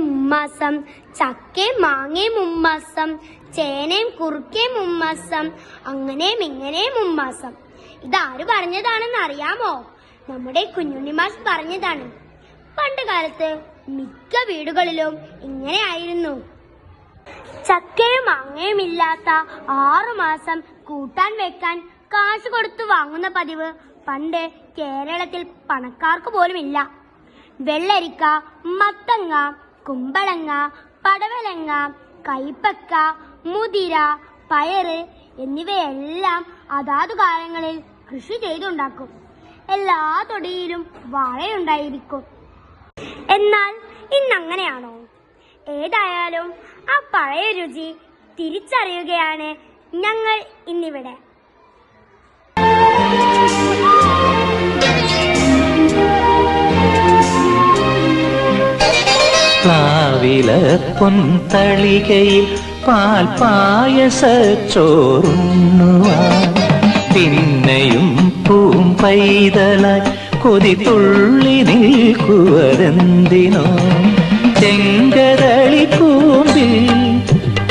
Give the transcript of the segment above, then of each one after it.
മുമ്മാസം ചക്കയും മാങ്ങയും മുമ്മാസം ചേനയും കുറുക്കയും മുമ്മാസം അങ്ങനെയും ഇങ്ങനെയും മുമ്മാസം ഇതാര് പറഞ്ഞതാണെന്ന് അറിയാമോ? നമ്മുടെ കുഞ്ഞുണ്ണിമാസ് പറഞ്ഞതാണ്. പണ്ട് കാലത്ത് മിക്ക വീടുകളിലും ഇങ്ങനെയായിരുന്നു. ചക്കയും മാങ്ങയും ഇല്ലാത്ത ആറുമാസം കൂട്ടാൻ വെക്കാൻ കാശ് കൊടുത്തു വാങ്ങുന്ന പതിവ് പണ്ട് കേരളത്തിൽ പണക്കാർക്ക് പോലും ഇല്ല വെള്ളരിക്ക മത്തങ്ങ കുമ്പളങ്ങ പടവലങ്ങ കൈപ്പക്ക മുതിര പയറ് എന്നിവയെല്ലാം അതാതു കാലങ്ങളിൽ കൃഷി ചെയ്തുണ്ടാക്കും. എല്ലാ തൊടിയിലും വാഴയുണ്ടായിരിക്കും. എന്നാൽ ഇന്നങ്ങനെയാണോ? ഏതായാലും ആ പഴയ രുചി തിരിച്ചറിയുകയാണ് ഞങ്ങൾ ഇന്നിവിടെ. പ്ലാവില പൊൻതളികയിൽ പാൽ പായസച്ചോറുണ്ണുവാൻ പിന്നെയും പൂം പൈതലായി കൊതി തുള്ളി നിൽക്കുവരന്തിനോ ചെങ്കതളി പൂമ്പിൽ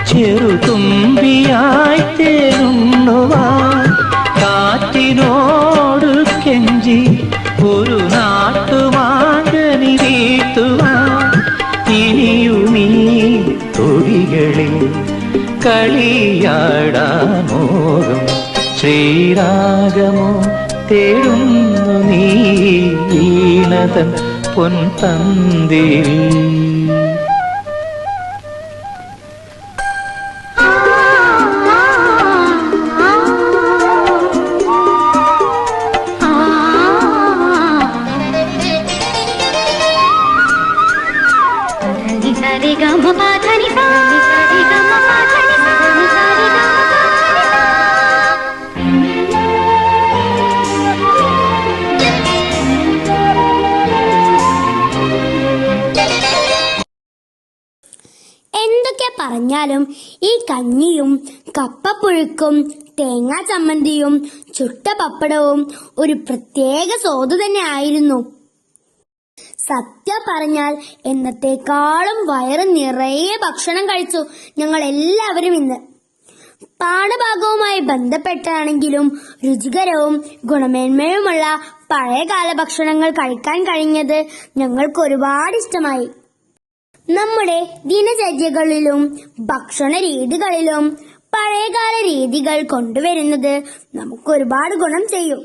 ചെറുതുമ്പിയായി തേടുന്നുവാ കാറ്റിനോട് കെഞ്ചി ഒരു നാട്ടുമാങ്കനി വീട്ടുവാ ഇനിയുമീ തൊടികളിൽ കളിയാടാമോറും ശ്രീരാഗമോ തേടുന്നു നീ ഈണതൻ പൊൻതന്തിൽ సరి గమ పాధని సా പറഞ്ഞാലും ഈ കഞ്ഞിയും കപ്പപ്പുഴുക്കും തേങ്ങാ ചമ്മന്തിയും ചുട്ട പപ്പടവും ഒരു പ്രത്യേക സ്വാദ് തന്നെ ആയിരുന്നു സത്യം പറഞ്ഞാൽ എന്നത്തെക്കാളും വയറ് നിറയെ ഭക്ഷണം കഴിച്ചു ഞങ്ങൾ എല്ലാവരും ഇന്ന്. പാഠഭാഗവുമായി ബന്ധപ്പെട്ടാണെങ്കിലും രുചികരവും ഗുണമേന്മയുമുള്ള പഴയകാല ഭക്ഷണങ്ങൾ കഴിക്കാൻ കഴിഞ്ഞത് ഞങ്ങൾക്ക് ഒരുപാട് ഇഷ്ടമായി. നമ്മുടെ ദിനചര്യകളിലും ഭക്ഷണ രീതികളിലും പഴയകാല രീതികൾ കൊണ്ടുവരുന്നത് നമുക്ക് ഒരുപാട് ഗുണം ചെയ്യും.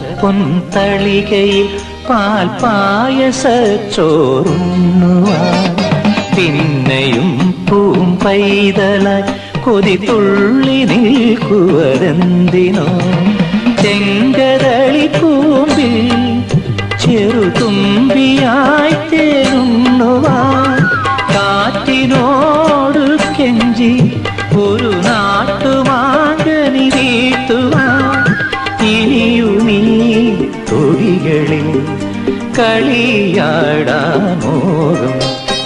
പ്ലാവില പൊൻതളികയിൽ പാൽ പായസച്ചോറുണ്ണുവാൻ പിന്നെയും പൂം പൈതലായി കൊതി തുള്ളി നിൽക്കുവതെന്തിനോ. ചെങ്കതളി പൂമ്പിൽ ചെറുതുമ്പിയായി കളിയാടാമോറും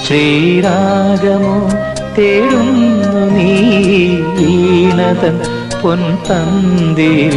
ശ്രീരാഗമോ തേടുന്നു നീ ഈണതൻ പൊൻതന്തിൽ